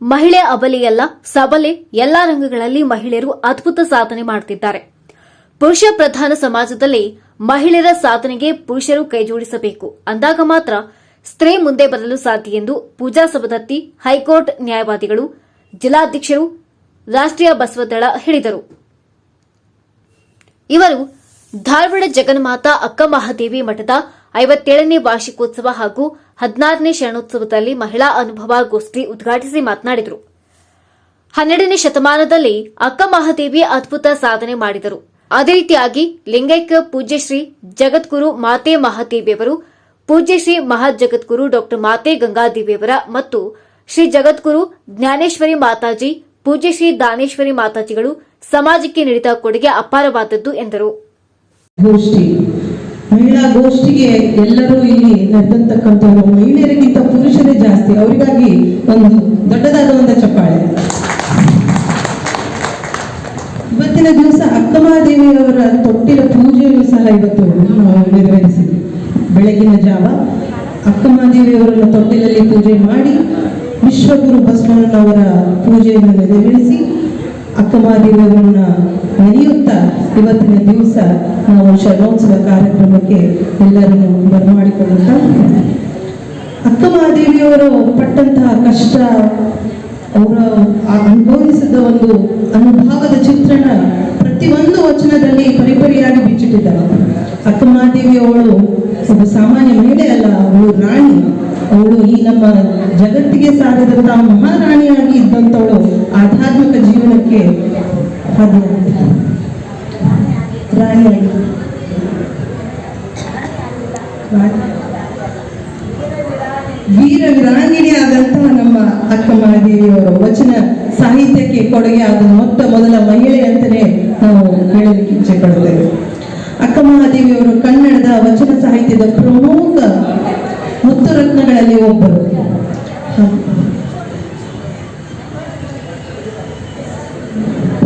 ಮಹಿಳೆ ಅಬಲಿಯಲ್ಲ ಸಬಲೆ ಎಲ್ಲಾ ರಂಗಗಳಲ್ಲಿ ಮಹಿಳೆಯರು ಅದ್ಭುತ ಸಾಧನೆ ಮಾಡುತ್ತಿದ್ದಾರೆ ಪುರುಷ ಪ್ರಧಾನ ಸಮಾಜದಲ್ಲಿ ಮಹಿಳೆಯರ ಸಾಧನೆಗೆ ಪುರುಷರು ಕೈಜೋಡಿಸಬೇಕು ಅಂದಾಗ ಮಾತ್ರ ಸ್ತ್ರೀ ಮುಂದೆ ಬರಲು ಸಾಧ್ಯ ಎಂದು ಪೂಜಾ ಸಭದತ್ತಿ ಹೈಕೋರ್ಟ್ ನ್ಯಾಯವಾದಿಗಳು, ಜಿಲ್ಲಾಧ್ಯಕ್ಷರು, ರಾಷ್ಟ್ರೀಯ ಬಸವದಳ ಹೇಳಿದರು. ಇವರು ಧಾರವಾಡ ಜಗನ್ಮಾತಾ ಅಕ್ಕ ಮಹಾದೇವಿ ಮಠದ ಐವತ್ತೇಳನೇ ವಾರ್ಷಿಕೋತ್ಸವ ಹಾಗೂ ಹದಿನಾರನೇ ಶರಣೋತ್ಸವದಲ್ಲಿ ಮಹಿಳಾ ಅನುಭವ ಗೋಷ್ಠಿ ಉದ್ಘಾಟಿಸಿ ಮಾತನಾಡಿದರು. ಹನ್ನೆರಡನೇ ಶತಮಾನದಲ್ಲಿ ಅಕ್ಕ ಮಹಾದೇವಿ ಅದ್ಭುತ ಸಾಧನೆ ಮಾಡಿದರು. ಅದೇ ರೀತಿಯಾಗಿ ಲಿಂಗೈಕ್ಯ ಪೂಜ್ಯಶ್ರೀ ಜಗದ್ಗುರು ಮಾತೆ ಮಹಾದೇವಿಯವರು, ಪೂಜ್ಯ ಶ್ರೀ ಮಹಾಜಗದ್ಗುರು ಡಾಕ್ಟರ್ ಮಾತೆ ಗಂಗಾದೇವಿಯವರ ಮತ್ತು ಶ್ರೀ ಜಗದ್ಗುರು ಜ್ಞಾನೇಶ್ವರಿ ಮಾತಾಜಿ, ಪೂಜ್ಯ ಶ್ರೀ ದಾನೇಶ್ವರಿ ಮಾತಾಜಿಗಳು ಸಮಾಜಕ್ಕೆ ನೀಡಿದ ಕೊಡುಗೆ ಅಪಾರವಾದದ್ದು ಎಂದರು. ಮಹಿಳಾ ಗೋಷ್ಠಿಗೆ ಎಲ್ಲರೂ ಇಲ್ಲಿ ನಡೆದಂತಕ್ಕಂತ ಮಹಿಳೆಯರಿಗಿಂತ ಪುರುಷರೇ ಜಾಸ್ತಿ. ಅವರಿಗಾಗಿ ಒಂದು ದೊಡ್ಡದಾದ ಒಂದು ಚಪ್ಪಾಳೆ. ಇವತ್ತಿನ ದಿವಸ ಅಕ್ಕಮಹಾದೇವಿಯವರ ತೊಟ್ಟಿರ ಪೂಜೆಯನ್ನು ಸಹ ಇವತ್ತು ನಾವು ನೆರವೇರಿಸಿದ್ವಿ. ಬೆಳಗಿನ ಜಾವ ಅಕ್ಕಮಹಾದೇವಿಯವರನ್ನು ತೊಟ್ಟಿಲಲ್ಲಿ ಪೂಜೆ ಮಾಡಿ ವಿಶ್ವಗುರು ಬಸವಣ್ಣನವರ ಪೂಜೆಯನ್ನು ನೆರವೇರಿಸಿ ಅಕ್ಕಮಹಾದೇವಿಯವರನ್ನ ನೆನೆಯುತ್ತಾ ಇವತ್ತಿನ ದಿವಸ ನಾವು ಶರಣೋತ್ಸವ ಕಾರ್ಯಕ್ರಮಕ್ಕೆ ಎಲ್ಲರನ್ನು ಬರಮಾಡಿಕೊಳ್ಳುತ್ತಾ ಅಕ್ಕ ಮಹಾದೇವಿಯವರು ಪಟ್ಟಂತಹ ಕಷ್ಟ, ಅವರ ಅನುಭವಿಸಿದ ಒಂದು ಅನುಭವದ ಚಿತ್ರಣ ಪ್ರತಿಯೊಂದು ವಚನದಲ್ಲಿ ಪರಿಪರಿಯಾಗಿ ಬಿಚ್ಚಿಟ್ಟಿದ್ದಾರೆ ಅಕ್ಕ ಮಹಾದೇವಿ ಅವಳು ಒಬ್ಬ ಸಾಮಾನ್ಯ ಮಹಿಳೆ ಅಲ್ಲ, ಅವಳು ರಾಣಿ. ಅವಳು ಈ ನಮ್ಮ ಜಗತ್ತಿಗೆ ಸಾರಿದಂತಹ ಮಹಾರಾಣಿಯಾಗಿ ಹಾದಿಯಾಗಿದ್ದಾಳೆ. ರಾಣಿಯಾಗಿ ರಾಣಿ ವೀರ ವಿರಾಂಗಿಣಿ ಆದಂತಹ ನಮ್ಮ ಅಕ್ಕ ಮಹಾದೇವಿಯವರ ವಚನ ಸಾಹಿತ್ಯಕ್ಕೆ ಕೊಡುಗೆ ಆದ ಮೊತ್ತ ಮೊದಲ ಮಹಿಳೆ ಅಂತಲೇ ನಾವು ಹೇಳಲಿಕ್ಕೆ ಇಚ್ಛೆ ಪಡ್ತೇವೆ ಅಕ್ಕ ಕನ್ನಡದ ವಚನ ಸಾಹಿತ್ಯದ ಪ್ರಮುಖ ಮುತ್ತುರತ್ನಗಳಲ್ಲಿ ಒಬ್ಬರು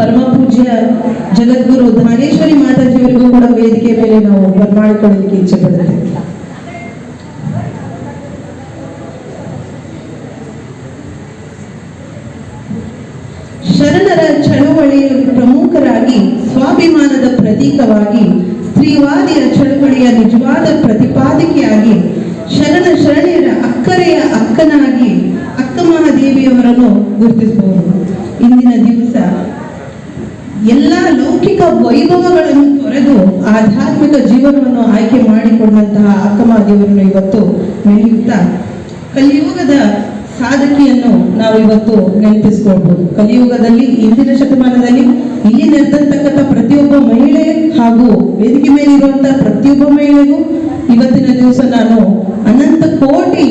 ಪರಮ ಪೂಜ್ಯ ಜಗದ್ಗುರು ಧಾನೇಶ್ವರಿ ಮಾತಾಜಿಯವರಿಗೂ ಕೂಡ ವೇದಿಕೆ ಮೇಲೆ ನಾವು ಬರಮಾಡಿಕೊಳ್ಳಲಿಕ್ಕೆ ಇಚ್ಛೆ ಪಡ್ತೇವೆ. ಶರಣರ ಚಳುವಳಿಯ ಪ್ರಮುಖರಾಗಿ, ಸ್ವಾಭಿಮಾನದ ಪ್ರತೀಕವಾಗಿ, ಸ್ತ್ರೀವಾದಿಯ ಚಳುವಳಿಯ ನಿಜವಾದ ಪ್ರತಿಪಾದಕಿಯಾಗಿ, ಶರಣ ಶರಣೆಯರ ಅಕ್ಕರೆಯ ಅಕ್ಕನಾಗಿ ಅಕ್ಕ ಮಹಾದೇವಿಯವರನ್ನು ಗುರುತಿಸಬಹುದು. ಇಂದಿನ ದಿವಸ ಎಲ್ಲ ಲೌಕಿಕ ವೈಭವಗಳನ್ನು ತೊರೆದು ಆಧ್ಯಾತ್ಮಿಕ ಜೀವನವನ್ನು ಆಯ್ಕೆ ಮಾಡಿಕೊಂಡಂತಹ ಅಕ್ಕ ದೇವರನ್ನು ಇವತ್ತು ನೆನೆಯುತ್ತಾ ಕಲಿಯುಗದ ಸಾಧಕಿಯನ್ನು ನಾವು ಇವತ್ತು ನೆನಪಿಸ್ಕೊಳ್ಬಹುದು ಕಲಿಯುಗದಲ್ಲಿ ಇಂದಿನ ಶತಮಾನದಲ್ಲಿ ಇಲ್ಲಿ ನೆರೆದಂತಕ್ಕಂಥ ಪ್ರತಿಯೊಬ್ಬ ಮಹಿಳೆ ಹಾಗೂ ವೇದಿಕೆ ಮೇಲೆ ಇರುವಂತಹ ಪ್ರತಿಯೊಬ್ಬ ಮಹಿಳೆಗೂ ಇವತ್ತಿನ ದಿವಸ ನಾನು ಅನಂತ ಕೋಟಿ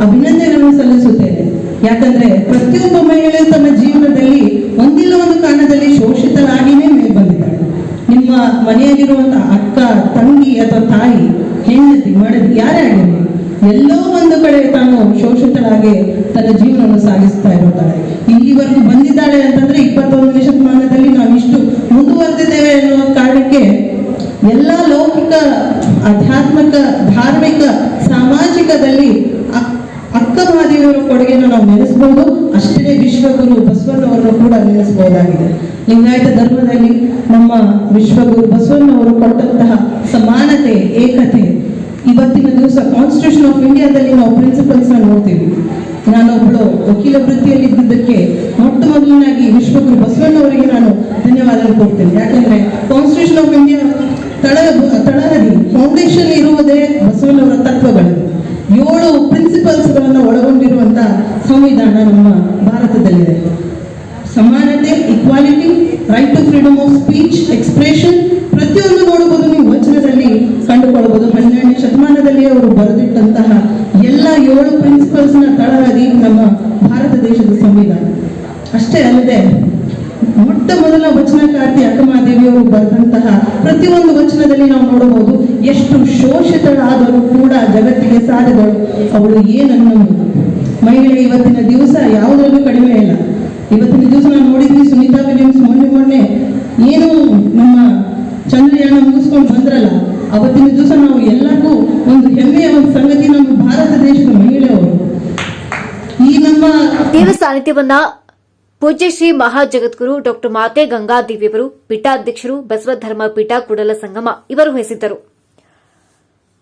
ಅಭಿನಂದನೆಗಳನ್ನು ಸಲ್ಲಿಸುತ್ತೇನೆ. ಯಾಕಂದ್ರೆ ಪ್ರತಿಯೊಬ್ಬ ಮಹಿಳೆ ತನ್ನ ಜೀವನದಲ್ಲಿ ಒಂದಿಲ್ಲ ಒಂದು ಕಾರಣದಲ್ಲಿ ಶೋಷಿತರಾಗಿನೇ ಮೇಲೆ ಬಂದಿದ್ದಾಳೆ ನಿಮ್ಮ ಮನೆಯಲ್ಲಿರುವಂತಹ ಅಕ್ಕ, ತಂಗಿ ಅಥವಾ ತಾಯಿ, ಹೆಂಡತಿ, ಮಡದಿ ಯಾರೇ ಆಗಿರಲಿ ಎಲ್ಲೋ ಒಂದು ಕಡೆ ತಾನು ಶೋಷಿತಳಾಗಿ ತನ್ನ ಜೀವನವನ್ನು ಸಾಗಿಸ್ತಾ ಇರುತ್ತಾಳೆ ಇಲ್ಲಿವರೆಗೂ ಬಂದಿದ್ದಾಳೆ ಅಂತಂದ್ರೆ ಇಪ್ಪತ್ತೊಂದನೇ ಶತಮಾನದಲ್ಲಿ ನಾವು ಇಷ್ಟು ಮುಂದುವರೆದಿದ್ದೇವೆ ಅನ್ನುವ ಕಾರಣಕ್ಕೆ ಎಲ್ಲ ಲೌಕಿಕ, ಆಧ್ಯಾತ್ಮಿಕ, ಧಾರ್ಮಿಕ, ಸಾಮಾಜಿಕದಲ್ಲಿ ಅಕ್ಕವಾದಿಯವರ ಅಕ್ಕ ನೆನೆಸಬಹುದಾಗಿದೆ ಲಿಂಗಾಯತ ಧರ್ಮದಲ್ಲಿ ನಮ್ಮ ವಿಶ್ವಗುರು ಬಸವಣ್ಣವರು ಕೊಟ್ಟಂತಹ ಸಮಾನತೆ, ಏಕತೆ, ಇವತ್ತಿನ ದಿವಸ ಕಾನ್ಸ್ಟಿಟ್ಯೂಷನ್ ಆಫ್ ಇಂಡಿಯಾದಲ್ಲಿ ನಾವು ಪ್ರಿನ್ಸಿಪಲ್ಸ್ ನೋಡ್ತೀವಿ. ನಾನೊಬ್ಬಳು ವಕೀಲ ವೃತ್ತಿಯಲ್ಲಿ ಇದ್ದಿದ್ದಕ್ಕೆ ಮೊಟ್ಟ ಮೊದಲನಾಗಿ ವಿಶ್ವಗುರು ಬಸವಣ್ಣವರಿಗೆ ನಾನು ಧನ್ಯವಾದ ಕೊಡ್ತೇನೆ ಯಾಕಂದ್ರೆ ಕಾನ್ಸ್ಟಿಟ್ಯೂಷನ್ ಆಫ್ ಇಂಡಿಯಾ ತಳ ತಳಹದಿ ಫೌಂಡೇಶನ್ ಇರುವುದೇ ಬಸವಣ್ಣವರ ತತ್ವಗಳು. ಏಳು ಪ್ರಿನ್ಸಿಪಲ್ಸ್ಗಳನ್ನು ಒಳಗೊಂಡಿರುವಂತಹ ಸಂವಿಧಾನ ನಮ್ಮ ಭಾರತದಲ್ಲಿದೆ. ಸಮಾನತೆ equality right to freedom of speech expression ಪ್ರತಿಯೊಂದು ನೋಡಬಹುದು ನೀವು ವಚನದಲ್ಲಿ ಕಂಡುಕೊಳ್ಳಬಹುದು. ಹನ್ನೆರಡನೇ ಶತಮಾನದಲ್ಲಿ ಅವರು ಬರೆದಿಟ್ಟಂತಹ ಎಲ್ಲ ಏಳು ಪ್ರಿನ್ಸಿಪಲ್ಸ್ನ ತಳಹದಿ ನಮ್ಮ ಭಾರತ ದೇಶದ ಸಂವಿಧಾನ. ಅಷ್ಟೇ ಅಲ್ಲದೆ, ಮೊಟ್ಟ ಮೊದಲ ವಚನಕಾರ್ತಿ ಅಕ್ಕಮಹಾದೇವಿಯವರು ಬರೆದಂತಹ ಪ್ರತಿಯೊಂದು ವಚನದಲ್ಲಿ ನಾವು ನೋಡಬಹುದು ಎಷ್ಟು ಶೋಷಿತರಾದರೂ ಕೂಡ ಜಗತ್ತಿಗೆ ಸಾರಿದಳು ಅವಳು ಏನನ್ನು ಮಹಿಳೆ, ಇವತ್ತಿನ ದಿವಸ ಯಾವುದರಲ್ಲೂ ಕಡಿಮೆ ಇಲ್ಲ. ಇವತ್ತಿನ ದಿವಸ ನಾವು ನೋಡಿದ್ವಿ ಸುನೀತಾ ವಿಲಿಯಮ್ಸ್ ಮೊನ್ನೆ ಮೊನ್ನೆ ಏನು ನಮ್ಮ ಚಂದ್ರಯಾನ ಮುಗಿಸ್ಕೊಂಡು ಬಂದ್ರಲ್ಲ, ಅವತ್ತಿನ ದಿವಸ ನಾವು ಎಲ್ಲರಿಗೂ ಒಂದು ಹೆಮ್ಮೆಯ ಒಂದು ಸಂಗತಿ, ನಮ್ಮ ಭಾರತ ದೇಶದ ಮಹಿಳೆಯವರು ಈ ನಮ್ಮ ಸಾನ್ನಿಧ್ಯವನ್ನ ಪೂಜ್ಯ ಶ್ರೀ ಮಹಾಜಗದ್ಗುರು ಡಾಕ್ಟರ್ ಮಾತೆ ಗಂಗಾದೇವಿಯವರು ಪೀಠಾಧ್ಯಕ್ಷರು ಬಸವ ಧರ್ಮ ಪೀಠ ಕೂಡಲ ಸಂಗಮ ಇವರು ವಹಿಸಿದ್ದರು.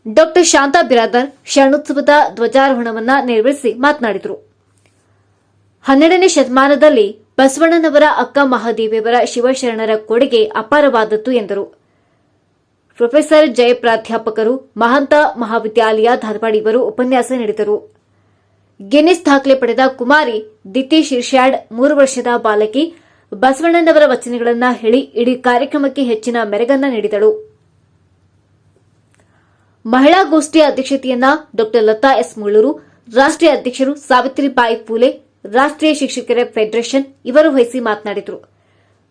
ಡಾಕ್ಟರ್ ಶಾಂತಾ ಬಿರಾದರ್ ಶರಣೋತ್ಸವದ ಧ್ವಜಾರೋಹಣವನ್ನ ನೆರವೇರಿಸಿ ಮಾತನಾಡಿದರು. ಹನ್ನೆರಡನೇ ಶತಮಾನದಲ್ಲಿ ಬಸವಣ್ಣನವರ ಅಕ್ಕ ಮಹಾದೇವಿಯವರ ಶಿವಶರಣರ ಕೊಡುಗೆ ಅಪಾರವಾದದ್ದು ಎಂದರು. ಪ್ರೊಫೆಸರ್ ಜಯ ಪ್ರಾಧ್ಯಾಪಕರು, ಮಹಂತ ಮಹಾವಿದ್ಯಾಲಯ ಧಾರವಾಡ ಇವರು ಉಪನ್ಯಾಸ ನೀಡಿದರು. ಗಿನ್ನಿಸ್ ದಾಖಲೆ ಪಡೆದ ಕುಮಾರಿ ದಿತಿ ಶಿರ್ಷ್ಯಾಡ್ ಮೂರು ವರ್ಷದ ಬಾಲಕಿ, ಬಸವಣ್ಣನವರ ವಚನಗಳನ್ನು ಹೇಳಿ ಇಡೀ ಕಾರ್ಯಕ್ರಮಕ್ಕೆ ಹೆಚ್ಚಿನ ಮೆರಗನ್ನ ನೀಡಿದಳು. ಮಹಿಳಾ ಗೋಷ್ಠಿಯ ಅಧ್ಯಕ್ಷತೆಯನ್ನ ಡಾ ಲತಾ ಎಸ್ ಮುಳ್ಳೂರು, ರಾಷ್ಟ್ರೀಯ ಅಧ್ಯಕ್ಷರು ಸಾವಿತ್ರಿಬಾಯಿ ಫೂಲೆ ರಾಷ್ಟ್ರೀಯ ಶಿಕ್ಷಕರ ಫೆಡರೇಷನ್ ಇವರು ವಹಿಸಿ ಮಾತನಾಡಿದರು.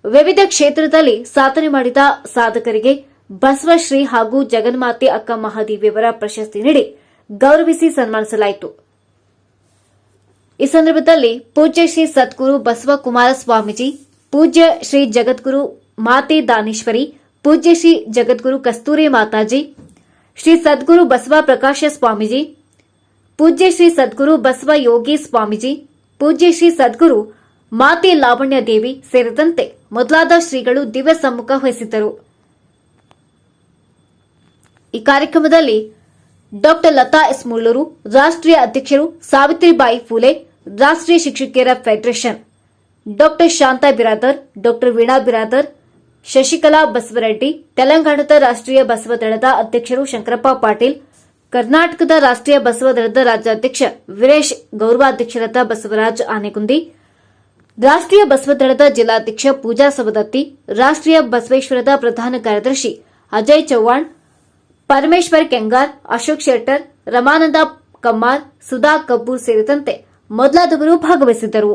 ವಿವಿಧ ಕ್ಷೇತ್ರದಲ್ಲಿ ಸಾಧನೆ ಮಾಡಿದ ಸಾಧಕರಿಗೆ ಬಸವಶ್ರೀ ಹಾಗೂ ಜಗನ್ಮಾತೆ ಅಕ್ಕ ಮಹಾದೇವಿಯವರ ಪ್ರಶಸ್ತಿ ನೀಡಿ ಗೌರವಿಸಿ ಸನ್ಮಾನಿಸಲಾಯಿತು. ಈ ಸಂದರ್ಭದಲ್ಲಿ ಪೂಜ್ಯ ಶ್ರೀ ಸದ್ಗುರು ಬಸವಕುಮಾರ ಸ್ವಾಮೀಜಿ ಪೂಜ್ಯ ಶ್ರೀ ಜಗದ್ಗುರು ಮಾತೆ ದಾನೇಶ್ವರಿ, ಪೂಜ್ಯ ಶ್ರೀ ಜಗದ್ಗುರು ಕಸ್ತೂರಿ ಮಾತಾಜಿ, ಶ್ರೀ ಸದ್ಗುರು ಬಸವ ಪ್ರಕಾಶ ಸ್ವಾಮೀಜಿ, ಪೂಜ್ಯ ಶ್ರೀ ಸದ್ಗುರು ಬಸವ ಯೋಗಿ ಸ್ವಾಮೀಜಿ ಪೂಜ್ಯ ಶ್ರೀ ಸದ್ಗುರು ಮಾತೆ ಲಾವಣ್ಯ ದೇವಿ ಸೇರಿದಂತೆ ಮೊದಲಾದ ಶ್ರೀಗಳು ದಿವ್ಯ ಸಮ್ಮುಖ ವಹಿಸಿದ್ದರು. ಈ ಕಾರ್ಯಕ್ರಮದಲ್ಲಿ ಡಾಕ್ಟರ್ ಲತಾ ಎಸ್ ಮುಳ್ಳೂರು, ರಾಷ್ಟ್ರೀಯ ಅಧ್ಯಕ್ಷರು ಸಾವಿತ್ರಿಬಾಯಿ ಫೂಲೆ, ರಾಷ್ಟ್ರೀಯ ಶಿಕ್ಷಕಿಯರ federation, doctor Shanta Biradar, doctor Veena Biradar, Shashikala Basavareddy, ತೆಲಂಗಾಣದ ರಾಷ್ಟ್ರೀಯ ಬಸವ ದಳದ ಅಧ್ಯಕ್ಷರು ಶಂಕರಪ್ಪ ಪಾಟೀಲ್ ಕರ್ನಾಟಕದ ರಾಷ್ಟ್ರೀಯ ಬಸವ ದಳದ ರಾಜ್ಯಾಧ್ಯಕ್ಷ ವೀರೇಶ್ ಗೌರವಾಧ್ಯಕ್ಷರಾದ ಬಸವರಾಜ್ ಆನೆಗುಂದಿ, ರಾಷ್ಟ್ರೀಯ ಬಸವ ದಳದ ಜಿಲ್ಲಾಧ್ಯಕ್ಷ ಪೂಜಾ ಸವದತ್ತಿ, ರಾಷ್ಟ್ರೀಯ ಬಸವೇಶ್ವರದ ಪ್ರಧಾನ ಕಾರ್ಯದರ್ಶಿ ಅಜಯ್ ಚೌಹಾಣ್ ಪರಮೇಶ್ವರ್ ಕೆಂಗಾರ್, ಅಶೋಕ್ ಶೆಟ್ಟರ್, ರಮಾನಂದ ಕಮ್ಮಾರ್, ಸುಧಾ ಕಪೂರ್ ಸೇರಿದಂತೆ ಮೊದಲಾದವರು ಭಾಗವಹಿಸಿದ್ದರು.